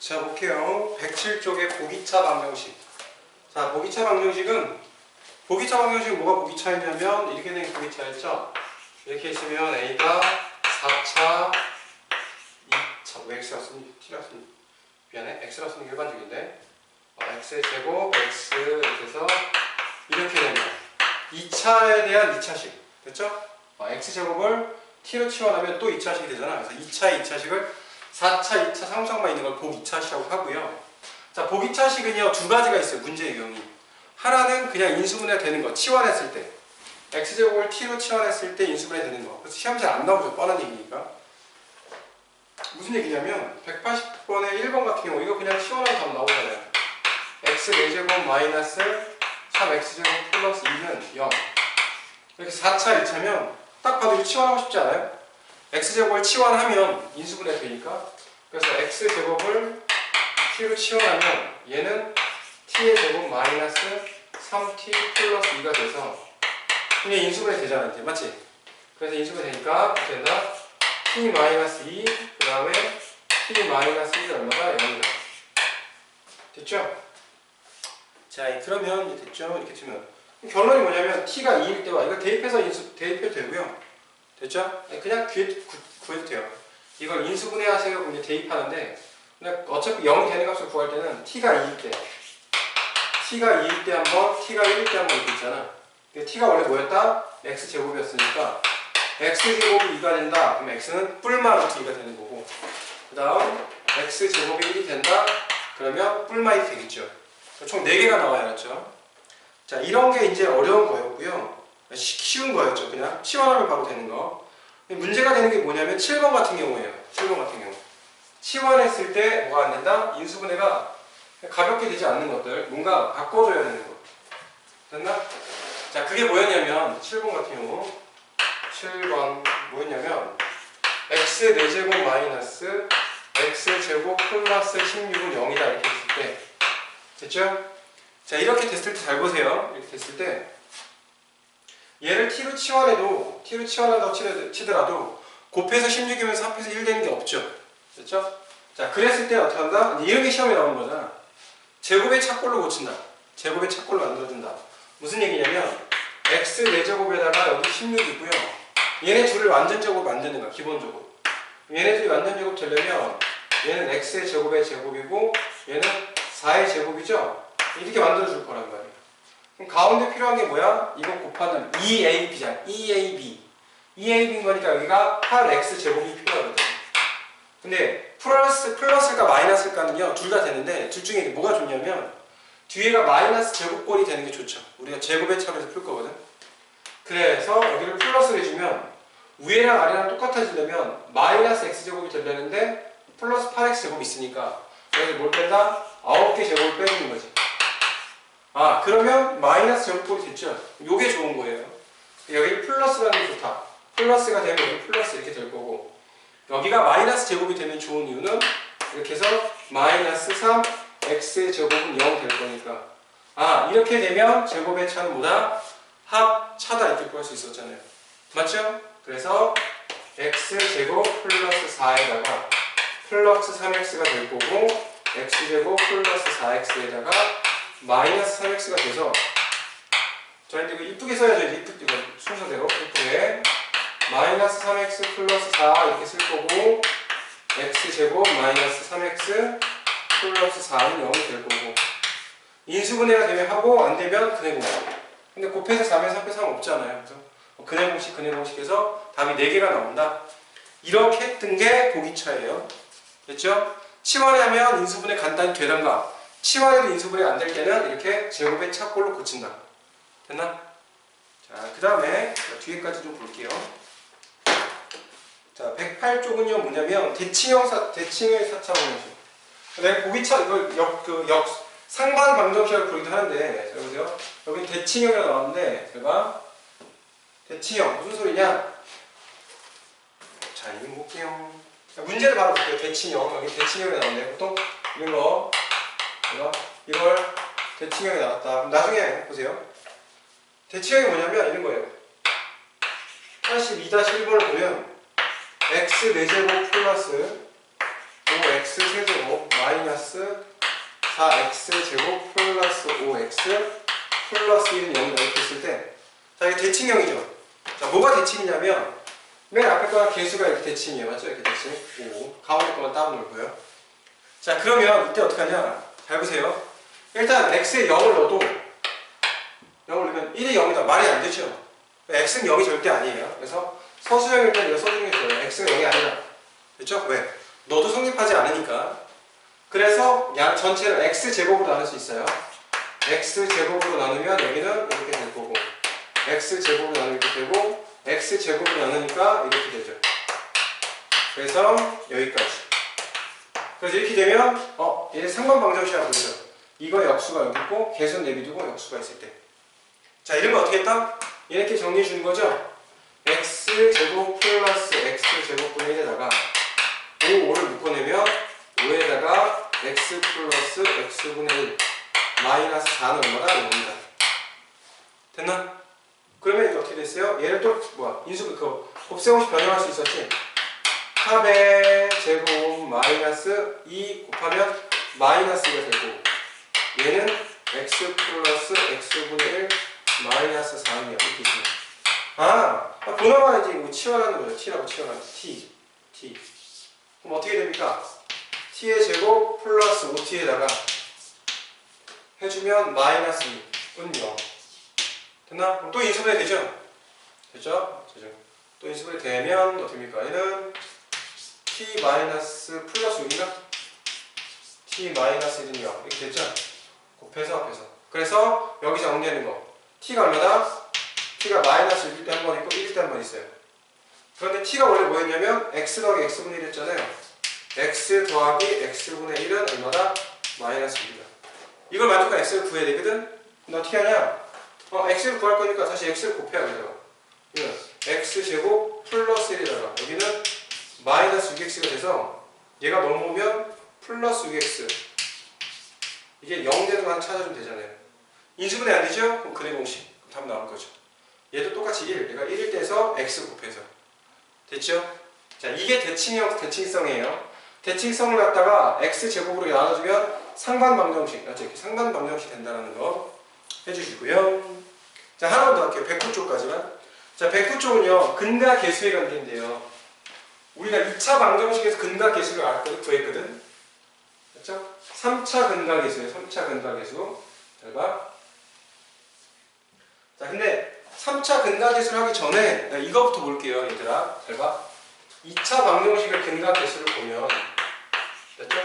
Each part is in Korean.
자, 볼게요. 107쪽의 보기차 방정식. 자, 보기차 방정식은 보기차 방정식은 뭐가 보기차이냐면 이렇게 된 보기차였죠. 이렇게 있으면 A가 4차 2차 왜 X라 쓰니? T라 쓰니? 미안해. X라 쓰는 게 일반적인데 어, X의 제곱 X 이렇게 해서 이렇게 되면 2차에 대한 2차식 됐죠? 어, X제곱을 T로 치환하면 또 2차식이 되잖아. 그래서 2차, 2차식을 4차, 2차 상상만 있는 걸복 2차식이라고 하고요. 자, 복 2차식은요, 두 가지가 있어요. 문제의 경이. 하나는 그냥 인수분해 되는 거, 치환했을 때. X제곱을 T로 치환했을 때 인수분해 되는 거. 그래서 시험 잘안 나오죠. 뻔한 얘기니까. 무슨 얘기냐면, 180번의 1번 같은 경우, 이거 그냥 치환하면 답 나오잖아요. X 4제곱 마이너스 3X제곱 플러스 2는 0. 이렇게 4차, 2차면, 딱 봐도 치환하고 싶지 않아요? X제곱을 치환하면 인수분해 되니까 그래서 x제곱을 t로 치환하면 얘는 t의 제곱 마이너스 3t 플러스 2가 돼서 그냥 인수분해 되잖아 이제 맞지? 그래서 인수분해 되니까 된다? t 마이너스 2 그 다음에 t 마이너스 2가 얼마다? 0이다 됐죠? 자 그러면 됐죠? 이렇게 치면 결론이 뭐냐면 t가 2일 때와 이거 대입해서 인수 대입해도 되고요 됐죠? 네, 그냥 구, 구해 도 돼요. 이걸 인수분해 하세요. 이제 대입하는데 근데 어차피 0이 되는 값을 구할 때는 t가 2일 때 t가 2일 때 한번 t가 1일 때 한번 이렇게 있잖아. 근데 t가 원래 뭐였다? x제곱이었으니까 x제곱이 2가 된다. 그럼 x는 뿔만 루트 2가 되는 거고 그 다음 x제곱이 1이 된다. 그러면 뿔만 1이 되겠죠. 총 4개가 나와야 알았죠? 자 이런 게 이제 어려운 거였고요. 쉬- 쉬운 거였죠. 그냥 치환하면 바로 되는 거. 문제가 되는 게 뭐냐면 7번 같은 경우예요. 7번 같은 경우. 치환했을 때 뭐가 안 된다? 인수분해가 가볍게 되지 않는 것들 뭔가 바꿔줘야 되는 거. 됐나? 자 그게 뭐였냐면 7번 같은 경우 7번 뭐였냐면 x 4제곱 마이너스 x 제곱 플러스 16은 0이다 이렇게 했을 때 됐죠? 자 이렇게 됐을 때 잘 보세요. 이렇게 됐을 때 얘를 t로 치환해도 t로 치환한다고 치더라도- 곱해서 16이면서 합해서 1 되는 게 없죠. 됐죠? 자 그랬을 때 어떻게 한다? 이런 게 시험에 나오는 거잖아. 제곱의 착골로 고친다. 제곱의 착골로 만들어준다. 무슨 얘기냐면 x 4제곱에다가 여기 16이고요. 얘네 둘을 완전 제곱 만드는 거야. 기본적으로. 얘네 둘이 완전 제곱 되려면 얘는 x의 제곱의 제곱이고 얘는 4의 제곱이죠? 이렇게 만들어줄 거란 말이에요. 그럼 가운데 필요한 게 뭐야? 이거 곱하면 2ab잖아. 2ab. 2ab인 거니까 여기가 8x 제곱이 필요하거든. 근데 플러스 플러스일까 마이너스일까는요 둘 다 되는데 둘 중에 뭐가 좋냐면 뒤에가 마이너스 제곱꼴이 되는 게 좋죠. 우리가 제곱의 차례에서 풀 거거든. 그래서 여기를 플러스를 해주면 위에랑 아래랑 똑같아지려면 마이너스 x 제곱이 되려는데 플러스 8x 제곱이 있으니까 여기 뭘 뺀다? 9개 제곱을 빼는 거지. 아 그러면 마이너스 제곱꼴이 됐죠. 요게 좋은 거예요. 여기 플러스라는 게 좋다. 플러스가 되면 여기 플러스 이렇게 될 거고 여기가 마이너스 제곱이 되면 좋은 이유는 이렇게 해서 마이너스 3 x의 제곱은 0 될 거니까 아 이렇게 되면 제곱의 차는 뭐다? 합차다 이렇게 구할 수 있었잖아요. 맞죠? 그래서 x 제곱 플러스 4에다가 플러스 3x가 될 거고 x 제곱 플러스 4x에다가 마이너스 3x가 돼서 저희들 이거 이쁘게 써야죠. 이제 이쁘게 이거 순서대로 이쁘게. 마이너스 3x 플러스 4 이렇게 쓸 거고 x 제곱 마이너스 3x 플러스 4는 0이 될 거고. 인수분해가 되면 하고 안 되면 근해 공식. 근데 곱해서 3에서 합해서 하면 없잖아요. 그래서 근해 공식 근해 공식에서 답이 4개가 나온다. 이렇게 했던 게 보기 차예요. 됐죠? 치환하면 인수분해 간단히 되던가 치환해도 인수분해가 안될 때는 이렇게 제곱의 차꼴로 고친다 됐나? 자, 그 다음에 뒤에까지 좀 볼게요. 자, 108쪽은요, 뭐냐면, 대칭형 사, 대칭의 사차 방정식. 내가 보기차, 이걸 역, 그, 역, 상반 방정식을 부르기도 하는데, 자, 보세요. 여기 대칭형이라고 나왔는데, 제가, 대칭형, 무슨 소리냐? 자, 이거 볼게요. 자, 문제를 바로 볼게요. 대칭형. 여기 대칭형이 나왔는데, 보통, 이런 거, 이거, 이걸 대칭형이 나왔다. 그럼 나중에 보세요. 대칭형이 뭐냐면 이런 거예요. 82-1번을 보면 x 4제곱 플러스 5x 세제곱 마이너스 마이너스 4x 제곱 플러스 5x 플러스 1은 0이다 이렇게 했을 때 자, 이게 대칭형이죠. 자, 뭐가 대칭이냐면 맨 앞에 거가 개수가 이렇게 대칭이에요. 맞죠? 이렇게 대칭. 5. 가운데 거만 따로 놀고요. 자, 그러면 이때 어떻게 하냐? 잘 보세요. 일단 x에 0을 넣어도 0을 넣으면 1이 0이다. 말이 안 되죠. x는 0이 절대 아니에요. 그래서 서수형 일단 이거 써주는 게 좋아요. x가 0이 아니다. 됐죠? 왜? 너도 성립하지 않으니까. 그래서 양 전체를 x 제곱으로 나눌 수 있어요. x 제곱으로 나누면 여기는 이렇게 될 거고, x 제곱으로 나누게 되고, x 제곱으로 나누니까 이렇게 되죠. 그래서 여기까지. 그래서 이렇게 되면 어, 얘 상관 방정식이라고 부르죠. 이거 역수가 여기 있고 개수 내비두고 역수가 있을 때. 자, 이러면 어떻게 했다? 이렇게 정리해 주는 거죠. x 제곱 플러스 x 제곱분의 1에다가 5, 5를 묶어내면 5에다가 x 플러스 x분의 1 마이너스 4는 얼마다? 0입니다. 됐나? 그러면 이제 어떻게 됐어요? 얘를 또 뭐야? 인수 그 곱셈 없이 변형할 수 있었지? 4배 제곱 마이너스 2 곱하면 마이너스가 되고 얘는 x 플러스 x분의 1 마이너스 4이야 이렇게 있어요. 아, 보나마 이제 이거 치환하는 거죠. t라고 치환하는 t, t. 그럼 어떻게 됩니까? t의 제곱 플러스 5t에다가 해주면 마이너스 2은 0. 됐나? 그럼 또 인수분해 되죠? 됐죠? 되죠. 또 인수분해 되면 어떻게 됩니까? 얘는 t 마이너스 플러스 6인가? t 마이너스 1은 0. 이렇게 됐죠? 곱해서 합해서. 그래서 여기서 정리하는 거. t가 얼마다? t가 마이너스 1일 때 한 번 있고 1일 때 한 번 있어요. 그런데 t가 원래 뭐였냐면 x 더하기 x분의 1이었잖아요. x 더하기 x분의 1은 얼마다? 마이너스 1이다. 이걸 만족한 x를 구해야 되거든? 그럼 어떻게 하냐? 어, x를 구할 거니까 다시 x를 곱해야 돼요. 이건 x제곱 플러스 1이다가 여기는 마이너스 6x가 돼서 얘가 넘어오면 플러스 6x 이게 0 되는 거 찾아주면 되잖아요. 인수분해 안 되죠? 그럼 근해 공식 답 나올 거죠. 얘도 똑같이 1, 얘가 1일 때서 x 곱해서 됐죠? 자 이게 대칭형 대칭성이에요. 대칭성을 갖다가 x 제곱으로 나눠주면 상반 방정식, 맞죠? 이렇게 상반 방정식 된다는 거 해주시고요. 자 하나 더 할게요. 백후 쪽까지만. 자 백후 쪽은요 근과 계수의 관계인데요. 우리가 2차 방정식에서 근과 계수를 알거든 구했거든. 그렇죠? 3차 근과 계수예요. 3차 근과 계수. 잘 봐. 자 근데 3차 근과 계수를 하기 전에 나 이거부터 볼게요 얘들아 잘 봐. 2차 방정식의 근과 계수를 보면 됐죠?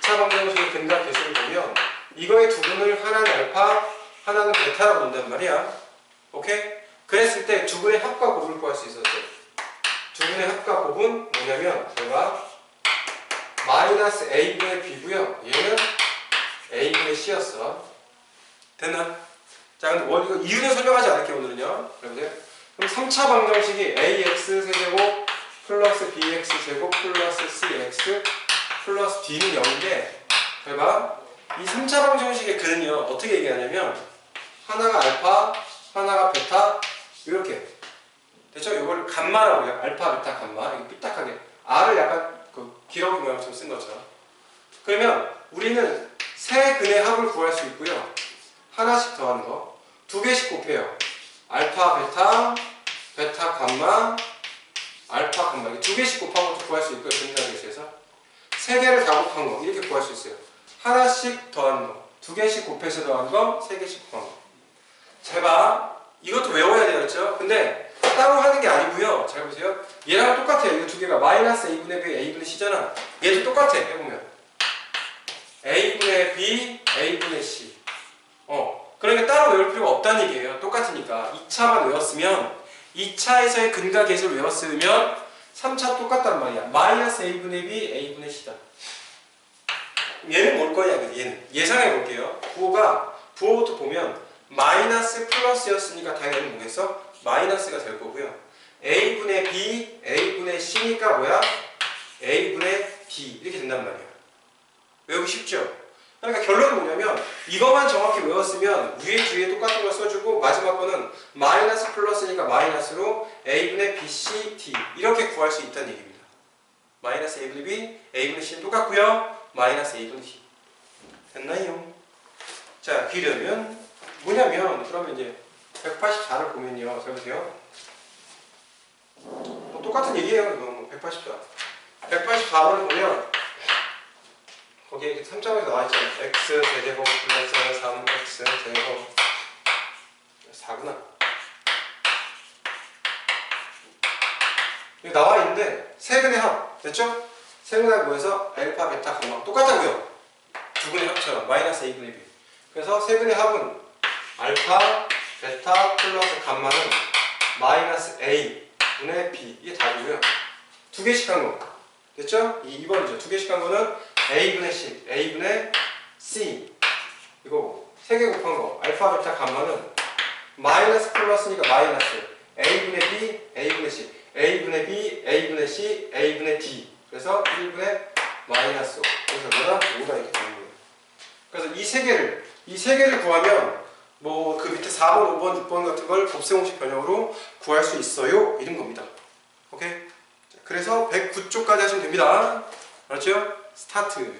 2차 방정식의 근과 계수를 보면 이거의 두 분을 하나는 알파 하나는 베타라고 본단 말이야 오케이? 그랬을 때 두 분의 합과 곱을 구할 수 있었어요 두 분의 합과 곱은 뭐냐면 제가 마이너스 a분의 b고요 얘는 a분의 c였어 됐나? 자, 근데 원 이거 이유는 설명하지 않을게요 오늘은요. 그러세요. 그럼 3차 방정식이 ax 세제곱 플러스 bx 제곱 플러스 cx 플러스 d는 0인데, 봐봐. 이 3차 방정식의 근은요 어떻게 얘기하냐면 하나가 알파, 하나가 베타 이렇게 됐죠? 이걸 감마라고 해요. 알파, 베타, 감마. 이게 삐딱하게 r을 약간 그 기러기 모양처럼 쓴 것처럼. 그러면 우리는 세 근의 합을 구할 수 있고요. 하나씩 더하는 거. 두 개씩 곱해요. 알파, 베타, 베타, 감마, 알파, 감마. 이렇게 두 개씩 곱한 것도 구할 수 있고요. 근리학에서 세 개를 다 곱한 거. 이렇게 구할 수 있어요. 하나씩 더하는 거. 두 개씩 곱해서 더한 거. 세 개씩 곱한 거. 잘 봐. 이것도 외워야 돼요. 그렇죠? 근데 따로 하는 게 아니고요. 잘 보세요. 얘랑 똑같아요. 이거 두 개가 마이너스 a분의 b, a분의 c잖아. 얘도 똑같아. 해보면. a분의 b, a분의 c. 어. 그러니까 따로 외울 필요가 없다는 얘기예요. 똑같으니까. 2차만 외웠으면 2차에서의 근과 계수를 외웠으면 3차 똑같단 말이야. 마이너스 a분의 b, a분의 c다. 얘는 뭘 거냐? 얘는 예상해 볼게요. 부호가 부호부터 보면 마이너스 플러스였으니까 당연히 뭐겠어? 마이너스가 될 거고요. a분의 b, a분의 c니까 뭐야? a분의 b 이렇게 된단 말이야. 외우기 쉽죠? 그러니까 결론은 뭐냐면 이것만 정확히 외웠으면 위에 뒤에 똑같은 걸 써주고 마지막 거는 마이너스 플러스니까 마이너스로 a분의 b, c, d 이렇게 구할 수 있다는 얘기입니다. 마이너스 a분의 b, a분의 c는 똑같고요. 마이너스 a분의 d 됐나요? 자, 그러면 뭐냐면 그러면 이제 184를 보면요. 잘 보세요. 뭐 똑같은 얘기예요. 이거 뭐 184. 184를 보면 거기에 이렇게 3점에서 나와 있잖아요. x 제제곱 플러스 3x 제곱 4구나. 여기 나와 있는데 세근의 합 됐죠? 세근의 합 모여서 알파, 베타, 감마 똑같다고요. 두 분의 합처럼 마이너스 a분의 b. 그래서 세근의 합은 알파, 베타 플러스 감마는 마이너스 a 분의 b 이게 답이고요. 두 개씩 한 거. 됐죠? 이 2번이죠. 두 개씩 한 거는 a분의 c, a분의 c 이거고 세개 곱한 거 알파, 베타, 감마는 마이너스 플러스니까 마이너스 a분의 b, a분의 c a분의 b, a분의 c, a분의 d 그래서 1분의 마이너스 5 그래서 뭐다? 5다 이렇게 되는 거예요 그래서 이 세 개를 이 세 개를 구하면 뭐 그 밑에 4번, 5번, 6번 같은 걸 곱셈공식 변형으로 구할 수 있어요 이런 겁니다 오케이? 자, 그래서 109쪽까지 하시면 됩니다 알았죠? 스타트